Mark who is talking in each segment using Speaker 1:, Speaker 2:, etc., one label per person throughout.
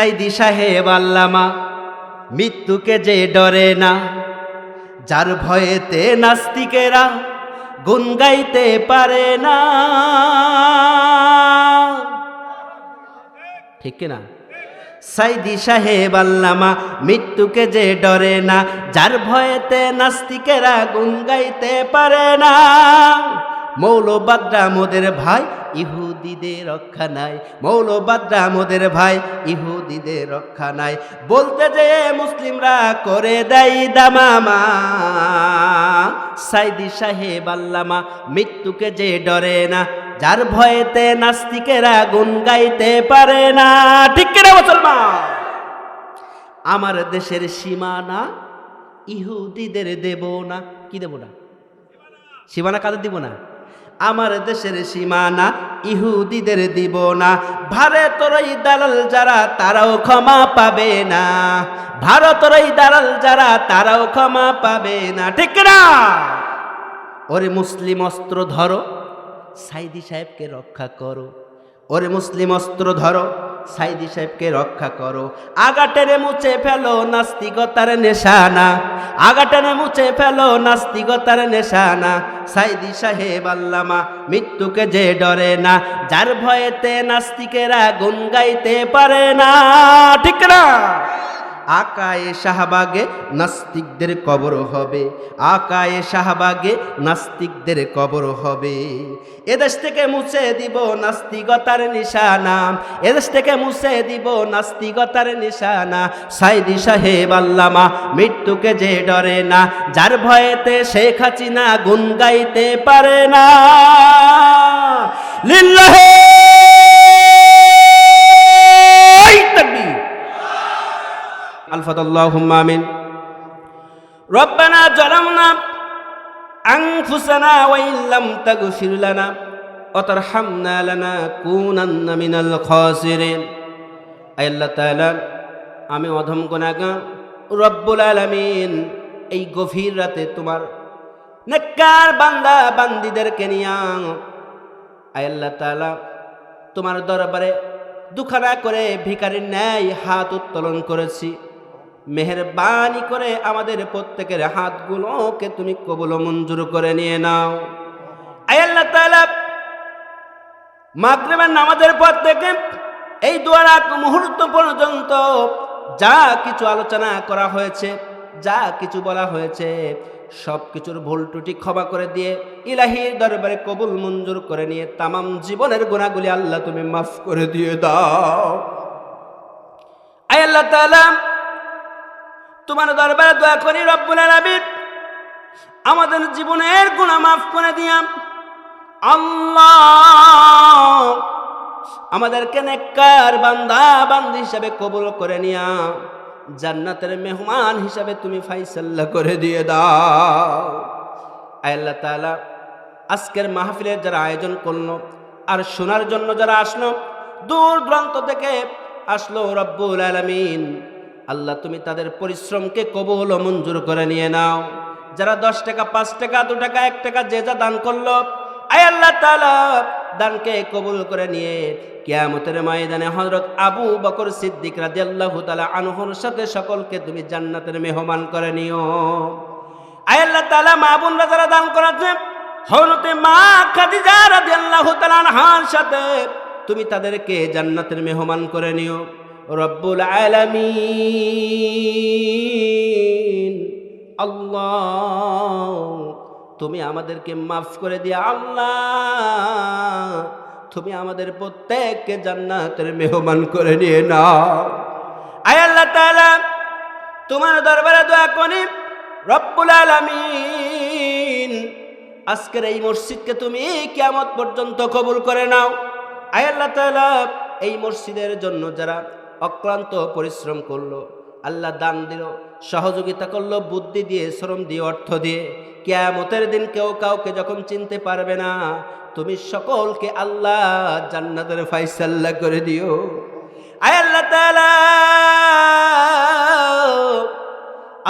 Speaker 1: সাইদি সাহেব আল্লামা, মৃত্যুকে যে ডরে না, যার ভয়েতে নাস্তিকেরা গুন গাইতে পারে না। ঠিক না? সাইদি সাহেব আল্লামা, মৃত্যুকে যে ডরে না, যার ভয়েতে নাস্তিকেরা গুন গাইতে পারে না। মৌলবাদরা মোদের ভাই, ইহুদিদের রক্ষা নাই। মৌলবাদরা মোদের ভাই, ইহুদিদের রক্ষা নাই। বলতে যে মুসলিমরা করে দেয় দামামা। সাইদি সাহেব আল্লামা মৃত্যুকে যে ডরে না, যার ভয়েতে নাস্তিকেরা গুন গাইতে পারে না। ঠিক কিনা মুসলমান? আমার দেশের সীমানা ইহুদিদের দেব না। কি দেব না? সীমানা কাদের দিব না? আমার দেশের সীমানা ইহুদিদের দিব না। ভারতের ওই দালাল যারা, তারাও ক্ষমা পাবে না। ভারতের ওই দালাল যারা, তারাও ক্ষমা পাবে না। ঠিক না ওরে মুসলিম অস্ত্র ধরো, সাইদি সাহেবকে রক্ষা করো। ওরে মুসলিম অস্ত্র ধরো সাইদি সাহেবকে রক্ষা করো। আগাটেনে মুছে ফেলো নাস্তিকতার নেশানা। আগাটেনে মুছে ফেলো নাস্তিকতার নেশানা। সাইদি সাহেব আল্লামা, মৃত্যুকে যে ডরে না, যার ভয়েতে নাস্তিকেরা গুন গাইতে পারে না। ঠিক না আকায়ে শাহবাগে নাস্তিকদের কবর হবে। আকায়ে শাহবাগে নাস্তিকদের কবর হবে। এদেশ থেকে মুছে দিব নাস্তিকতার নিশানা। এদেশ থেকে মুছে দিব নাস্তিকতার নিশানা। সাইদি সাহেব আল্লামা মৃত্যুকে যে ডরে না, যার ভয়েতে শেখ হাসিনা গুন গাইতে পারে না। লিল্লাহে الفضل اللهم آمين ربنا ظلمنا أنفسنا وإن لم تغفر لنا وترحمنا لنكونن من الخاسرين আয় আল্লাহ তাআলা আমি অধম গুনাহগার রব্বুল আলামিন এই গভীর রাতে তোমার নেককার বান্দা বান্দিদেরকে নিয়া আয় আল্লাহ তাআলা তোমার দরবারে দুখানা করে ভিকারির ন্যায় হাত উত্তোলন করেছি মেহরবানি করে আমাদের প্রত্যেকের হাতগুলোকে তুমি কবল মঞ্জুর করে নিয়ে নাও। আল্লাহ তাআলা নামাজের পর থেকে এই দোয়ার আগ মুহূর্ত পর্যন্ত যা কিছু আলোচনা করা হয়েছে, যা কিছু বলা হয়েছে, সব কিছুর ভুল ত্রুটি ক্ষমা করে দিয়ে ইলাহির দরবারে কবুল মঞ্জুর করে নিয়ে তামাম জীবনের গুণাগুলি আল্লাহ তুমি মাফ করে দিয়ে দাও। আল্লাহ তাআলা তোমার দরবারে দোয়া করি রব্বুল আলামিন। আমাদের জীবনের গুণা মাফ করে দিয়াম। আল্লাহ, আমাদেরকে নেককার বান্দা, বান্দি হিসাবে কবুল করে নিয়া জান্নাতের মেহমান হিসাবে তুমি ফাইসাল্লা করে দিয়ে দাও। আল্লাহ তাআলা, আজকের মাহফিলের যারা আয়োজন করল আর শোনার জন্য যারা আসলো, দূর দূরান্ত থেকে আসলো রব্বুল আলামিন। আল্লাহ, তুমি তাদের পরিশ্রমকে কবুল ও মঞ্জুর করে নিয়ে নাও। যারা দশ টাকা, পাঁচ টাকা, দু টাকা, এক টাকা যে যা দান করল, আয় আল্লাহ তাআলা, দানকে কবুল করে নিয়ে কিয়ামতের ময়দানে হযরত আবু বকর সিদ্দিক রাদিয়াল্লাহু তালা আনহুর সাথে সকলকে তুমি জান্নাতের মেহমান করে নিও। আয় আল্লাহ তালা মা বোনরা যারা দান করেছে, হযরতে মা খাদিজা রাদিয়াল্লাহু তালা আনহার সাথে তুমি তাদেরকে জান্নাতের মেহমান করে নিও। রব্বুল আলামিন। আল্লাহ, তুমি আমাদেরকে মাফ করে দিয়ে আল্লাহ, তুমি আমাদের প্রত্যেককে জান্নাতের মেহমান করে নিয়ে নাও। আয় আল্লাহ তাআলা, তোমার দরবারে দোয়া করি, রব্বুল আলামিন। আজকের এই মসজিদকে তুমি কিয়ামত পর্যন্ত কবুল করে নাও। আয় আল্লাহ তাআলা, এই মসজিদের জন্য যারা অক্লান্ত পরিশ্রম করল। আল্লাহ দান দিল, সহযোগিতা করল, বুদ্ধি দিয়ে, শ্রম দিয়ে, অর্থ দিয়ে। কেয়ামতের দিন কেউ কাউকে যখন চিনতে পারবে না, তুমি সকলকে আল্লাহ জান্নাতের ফাইসাল্লা করে দিও। আয় আল্লাহ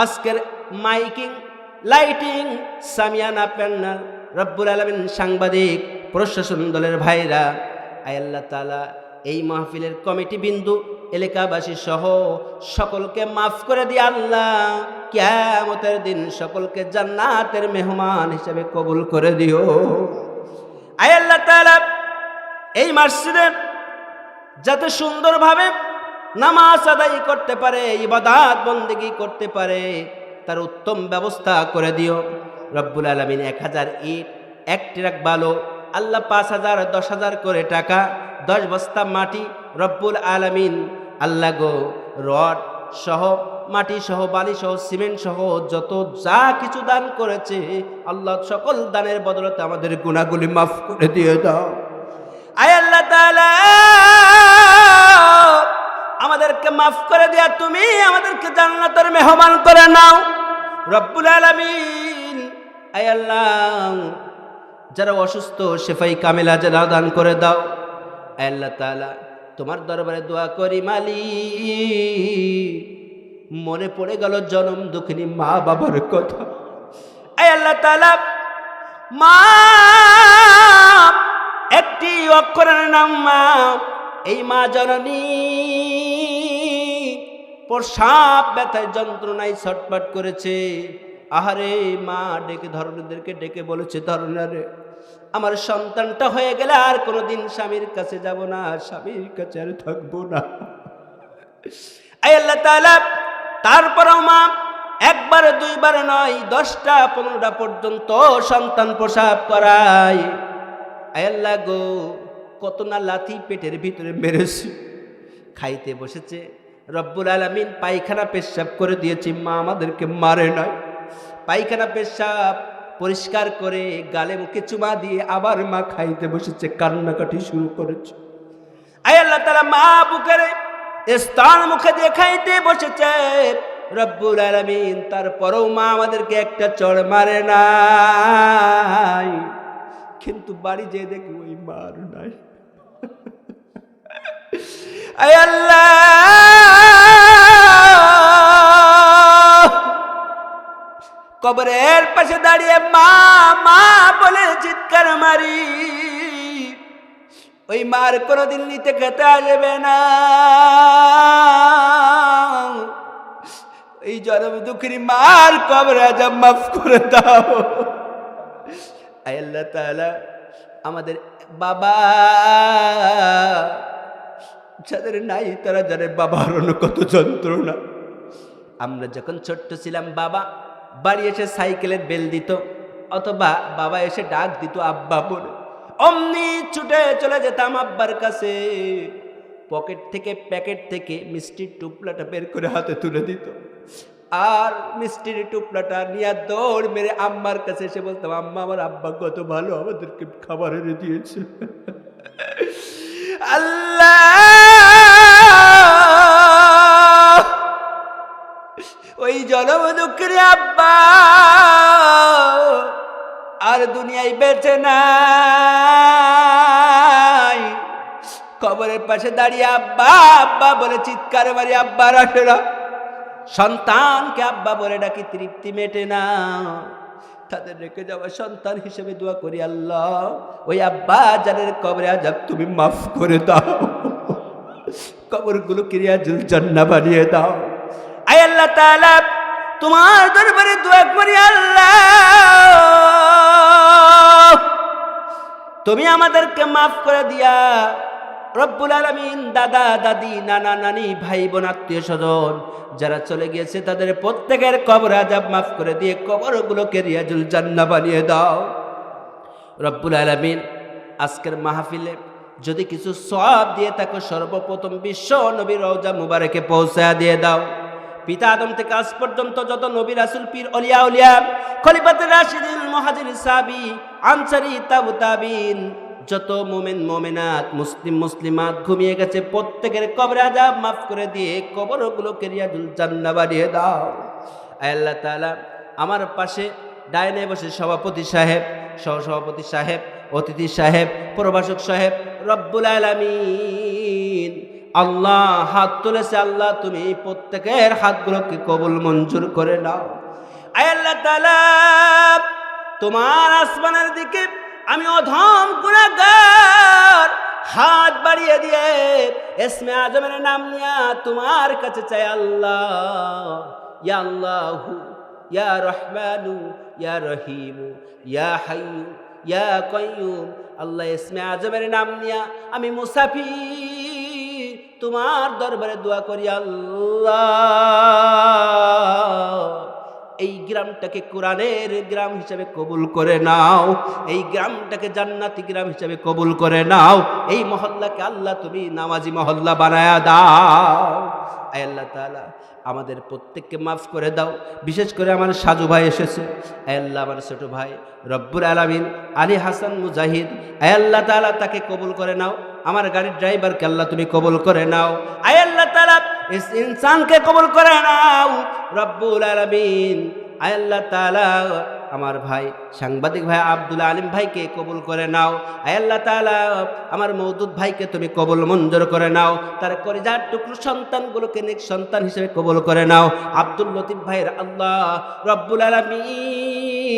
Speaker 1: আজকের মাইকিং, লাইটিং, সামিয়ানা প্যান্ডাল, রব্বুল আলমিন সাংবাদিক, প্রশাসন দলের ভাইরা, আয় আল্লাহ তালা এই মাহফিলের কমিটি বিন্দু এলাকাবাসী সহ সকলকে মাফ করে দিয়ে আল্লাহ কিয়ামতের দিন সকলকে জান্নাতের মেহমান হিসেবে কবুল করে দিও। আয় আল্লাহ তাআলা, এই মসজিদে যাতে সুন্দরভাবে নামাজ আদায় করতে পারে, ইবাদাত বন্দেগি করতে পারে, তার উত্তম ব্যবস্থা করে দিও। রব্বুল আলমিন এক হাজার ইট, এক ট্রাক বালো আল্লাহ পাঁচ হাজার, দশ হাজার করে টাকা, দশ বস্তা মাটি রব্বুল আলমিন। আল্লাহ গো, রড সহ, মাটি সহ, বালি সহ, সিমেন্ট সহ, যত যা কিছু দান করেছে, আল্লাহ সকল দানের বদলতে আমাদের গুণাগুলি মাফ করে দিয়ে দাও। আয় আল্লাহ আমাদেরকে মাফ করে দেয়া তুমি আমাদেরকে জান্নাতের মেহমান করে নাও। রব্বুল আলামিন, আয় আল্লাহ। যারা অসুস্থ শেফাই কামেলা যারা দান করে দাও। আল্লাহ তাআলা তোমার দরবারে দোয়া করি মালি মনে পড়ে গেল জনম দুঃখিনী মা বাবার কথা। আল্লাহ তাআলা মা একটি অক্ষরের নাম মা এই মা জননী, প্রসাব ব্যথায় যন্ত্রণায় ছটপট করেছে। আহারে মা ডেকে ধরনীদেরকে ডেকে বলেছে ধরনারে আমার সন্তানটা হয়ে গেলে আর কোনোদিন স্বামীর কাছে যাব না আর স্বামীর কাছে আর থাকব না। আল্লাহ মা, একবার, দুইবার নয়, দশটা, পনেরোটা পর্যন্ত সন্তান প্রসাব করায় আয় আল্লাহ গো, কত না লাথি পেটের ভিতরে মেরেছি। খাইতে বসেছে, রব্বুল আলমিন পায়খানা পেশাব করে দিয়েছি, মা আমাদেরকে মারে নাই। পায়খানা পেশাব পরিষ্কার করে গালে মুখে চুমা দিয়ে আবার মা খাইতে বসেছে, কান্নাকাটি শুরু করেছে। আয় আল্লাহ তালা মা বুকের স্থান মুখে দিয়ে খাইতে বসেছে। রব্বুল আলমিন, তারপরেও মা আমাদেরকে একটা চড় মারে নাই। কিন্তু বাড়ি যেয়ে দেখি ওই মার নাই। আয় আল্লাহ! কবরের পাশে দাঁড়িয়ে মা মা বলে চিৎকার মারি। ওই মার কোনোদিন নিতে খেতে আসবে না। এই জনম দুঃখিনী মার কবরে মাফ করে দাও। আল্লাহ তাআলা, আমাদের বাবা যাদের নাই তারা জানে বাবার কত যন্ত্রণা। আমরা যখন ছোট্ট ছিলাম বাবা বাড়ি এসে সাইকেলের বেল দিত, অথবা বাবা এসে ডাক দিত, আব্বা বলে অমনি ছুটে চলে যেতাম আব্বার কাছে। পকেট থেকে, প্যাকেট থেকে মিষ্টির টুপলাটা বের করে হাতে তুলে দিত। আর মিষ্টির টুপলাটা নিয়ে দৌড় মেরে আম্মার কাছে এসে বলতাম, আম্মা, আমার আব্বা কত ভালো আমাদেরকে খাবার এনে দিয়েছে। আল্লাহ জনম দুঃখের আব্বা। আর দুনিয়ায় বেঁচে নাই। কবরের পাশে দাঁড়িয়ে আব্বা আব্বা বলে চিৎকার মারি আব্বার আসে না সন্তানকে আব্বা বলে ডাকি, তৃপ্তি মেটে না। তাদের রেখে যাওয়া সন্তান হিসেবে দোয়া করি, আল্লাহ, ওই আব্বা জানের কবরে আজাব তুমি মাফ করে দাও। কবরগুলো ক্রিয়াজুল জান্না বানিয়ে দাও। আয় আল্লাহ তোমার দরবারে দোয়া করি আল্লাহ। তুমি আমাদেরকে মাফ করে দিয়া। রব্বুল আলমিন দাদা, দাদি, নানা, নানি, ভাই, বোন, আত্মীয় স্বজন, যারা চলে গিয়েছে, তাদের প্রত্যেকের কবর আজাব মাফ করে দিয়ে কবরগুলোকে রিয়াজুল জান্না বানিয়ে দাও। রব্বুল আলমিন, আজকের মাহফিলে যদি কিছু সব দিয়ে থাকো, সর্বপ্রথম বিশ্ব নবী রওজা মুবারকে পৌঁছায় দিয়ে দাও। পিতা আদম থেকে আজ পর্যন্ত যত নবী রাসুল, পীর, অলিয়া, উলিয়া, খলিফাত রাশিদিন, মহাজির সাবি আনসারি, তাবু, তাবিন, যত মোমেন, মোমেনাত, মুসলিম, মুসলিমাত ঘুমিয়ে গেছে, প্রত্যেকের কবরে আজাব মাফ করে দিয়ে কবরগুলোকে রিয়াজুল জান্না বানিয়ে দাও। আল্লাহ তাআলা, আমার পাশে ডাইনে বসে সভাপতি সাহেব, সহসভাপতি সাহেব, অতিথি সাহেব, প্রভাষক সাহেব, রব্বুল আলামিন। আল্লাহ হাত তুলেছে, আল্লাহ তুমি প্রত্যেকের হাতগুলোকে কবুল মঞ্জুর করে নাও। আল্লাহ তোমার আসমানের দিকে আমি অধম গুণাগার হাত বাড়িয়ে দিয়ে এসমে আজমের নাম নিয়া তোমার কাছে চাই আল্লাহ। ইয়া আল্লাহু, ইয়া রহমানু, ইয়া রহিমু, ইয়া হাইয়ু, ইয়া কয়ুম আল্লাহ ইসমে আজমের নাম নিয়া আমি মুসাফি তোমার দরবারে দোয়া করি, আল্লাহ। এই গ্রামটাকে কোরআনের গ্রাম হিসাবে কবুল করে নাও, এই গ্রামটাকে জান্নাতি গ্রাম হিসাবে কবুল করে নাও, এই মহল্লাকে আল্লাহ তুমি নামাজি মহল্লা বানায়া দাও। আল্লাহ তাআলা, আমাদের প্রত্যেককে মাফ করে দাও। বিশেষ করে আমার সাজু ভাই এসেছে। আল্লাহ আমার ছোট ভাই রব্বুর আলামিন, আলী হাসান মুজাহিদ আল্লাহ তাআলা তাকে কবুল করে নাও। আমার গাড়ির ড্রাইভারকে আল্লাহ তুমি কবুল করে নাও। আল্লাহ তাআলা ইনসানকে কবুল করে নাও। রব্বুল আলামিন আল্লাহ তাআলা আমার ভাই, সাংবাদিক ভাই আব্দুল আলিম ভাইকে কবুল করে নাও। আয় আল্লাহ তাআলা, আমার মৌদুদ ভাইকে তুমি কবুল মঞ্জুর করে নাও। তার করিজার টুকরো সন্তানগুলোকে নেক সন্তান হিসেবে কবুল করে নাও। আব্দুল লতিফ ভাইয়ের আল্লাহ রব্বুল আলামিন।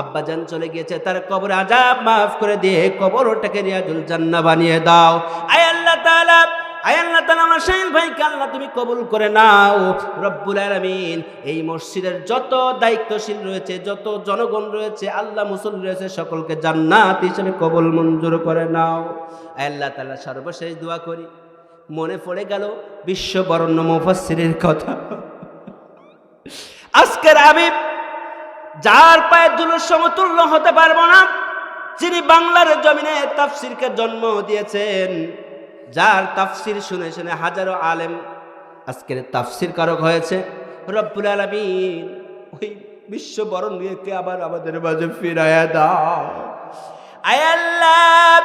Speaker 1: আব্বাজান চলে গিয়েছে, তার কবর আজাব মাফ করে দিয়ে কবরটাকে রিয়াজুল জান্নাহ বানিয়ে দাও। আয় আল্লাহ তাআলা আয় আল্লাহ তাআলা আমার শাহিন ভাইকে, আল্লাহ তুমি কবুল করে নাও। রব্বুল আলামিন, এই মসজিদের যত দায়িত্বশীল রয়েছে, যত জনগণ রয়েছে, আল্লাহ মুসল্লি রয়েছে, সকলকে জান্নাত হিসেবে কবুল মঞ্জুর করে নাও। আয় আল্লাহ তাআলা সর্বশেষ দোয়া করি। মনে পড়ে গেল বিশ্ব বরণ্য মুফাসসিরের কথা। আজকের আমি যার পায়ে দুলোর সমতুল্য হতে পারব না, যিনি বাংলার জমিনে তাফসিরকে জন্ম দিয়েছেন। যার তাফসির শুনে শুনে হাজারো আলেম আজকের তাফসির কারক হয়েছে। রব্বুল আলমিন ওই বিশ্ব বরণ নিয়ে আবার আমাদের মাঝে ফিরায়া দাও। আয়াল্লাহ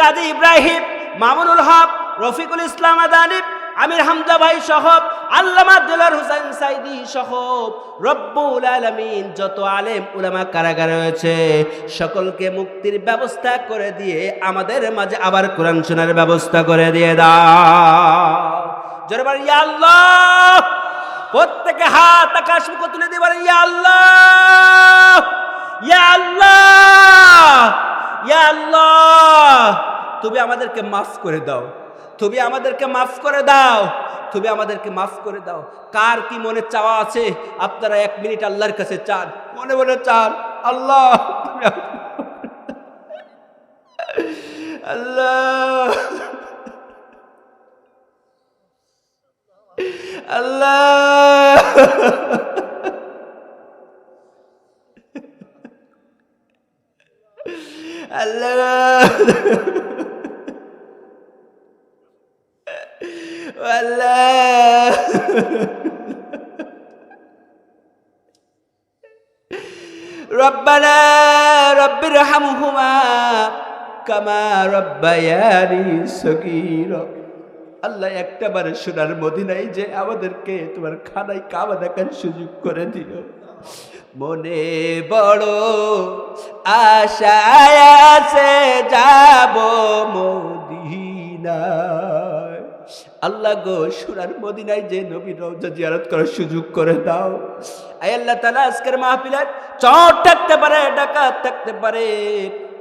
Speaker 1: কাদি ইব্রাহিম মামুনুল হক, রফিকুল ইসলাম আদানিব আমির হামজা ভাই সহ, আল্লামা দিলার হুসাইন সাইদি সহ, রব্বুল আলামিন যত আলেম উলামা কারাগারে রয়েছে, সকলকে মুক্তির ব্যবস্থা করে দিয়ে আমাদের মাঝে আবার কোরআন শোনার ব্যবস্থা করে দিয়ে দাও। জোরে ইয়া আল্লাহ! প্রত্যেকে হাত আকাশ মুখ তুলে দিয়ে ইয়া আল্লাহ! ইয়া আল্লাহ! ইয়া আল্লাহ! তুমি আমাদেরকে মাফ করে দাও। তুমি আমাদেরকে মাফ করে দাও। তুমি আমাদেরকে মাফ করে দাও। কার কি মনে চাওয়া আছে? আপনারা এক মিনিট আল্লাহর কাছে চান। মনে মনে চান, আল্লাহ আল্লাহ আল্লাহ আল্লাহ। আল্লাহ ربنا رب ارحمهما كما ربياني صغيرا আল্লাহ একটা বারে সোনার মদিনায় যে আমাদেরকে তোমার খানায় কাবা দেখার সুযোগ করে দিও মনে বড় আশায় আছে যাব মদিনায় আল্লাহ গো সোনার মদিনায় যে নবী রওজা জিয়ারত করার সুযোগ করে দাও। আয় আল্লাহ তালা আজকের মাহফিলের চট থাকতে পারে, ডাকাত থাকতে পারে,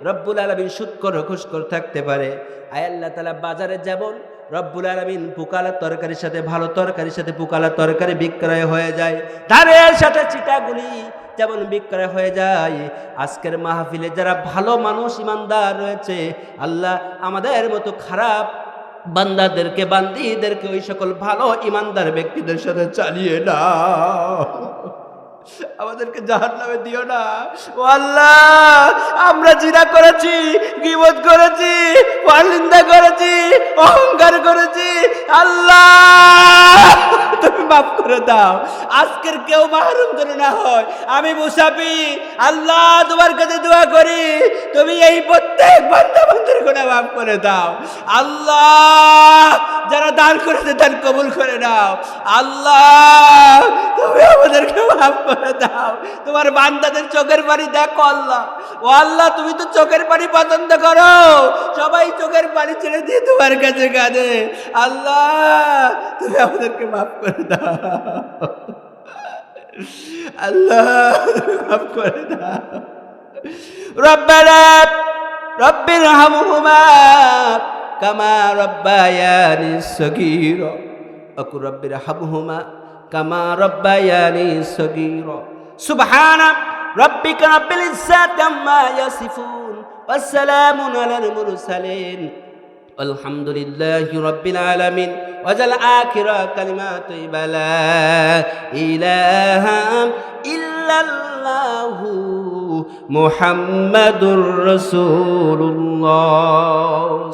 Speaker 1: রব্বুল আলমিন সুৎকর খুশকর থাকতে পারে। আয় আল্লাহ তালা বাজারে যেমন রব্বুল আলমিন পুকালা তরকারির সাথে, ভালো তরকারির সাথে পুকালা তরকারি বিক্রয় হয়ে যায়, ধানের সাথে চিটাগুলি যেমন বিক্রয় হয়ে যায়। আজকের মাহফিলে যারা ভালো মানুষ, ইমানদার রয়েছে, আল্লাহ আমাদের মতো খারাপ বান্দাদেরকে বান্দিদেরকে ওই সকল ভালো ইমানদার ব্যক্তিদের সাথে চালিয়ে না আমাদেরকে জাহান নামে দিও না। ও আল্লাহ, আমরা জিনা করেছি, গিবত করেছি পালিন্দা করেছি, অহংকার করেছি। আল্লাহ, তুমি মাফ করে দাও। আজকের কেউ মাহরুম করে না হয়। আমি মুসাফি আল্লাহ, তোমার কাছে দোয়া করি, তুমি এই প্রত্যেক বান্দা বন্ধুর গুণা মাফ করে দাও। আল্লাহ, যারা দান করেছে, দান কবুল করে নাও। আল্লাহ, তুমি আমাদেরকে মাফ করে করে দাও। তোমার বান্দাদের চোখের পানি দেখো আল্লাহ। ও আল্লাহ, তুমি তো চোখের পানি পছন্দ করো। সবাই চোখের পানি ছেড়ে দিয়ে তোমার কাছে কাঁদে। আল্লাহ, তুমি আমাদেরকে মাফ করে দাও। আল্লাহ মাফ করে দাও। রব্বানা, রব্বের হামুমা কামা রব্বায়ানি সগির। অকু রব্বির হামহুমা كما ربياني صغيرا سبحان ربك رب العزة عما يصفون والسلام على المرسلين والحمد لله رب العالمين وجل آخر كلمات بلا إله إلا الله محمد رسول الله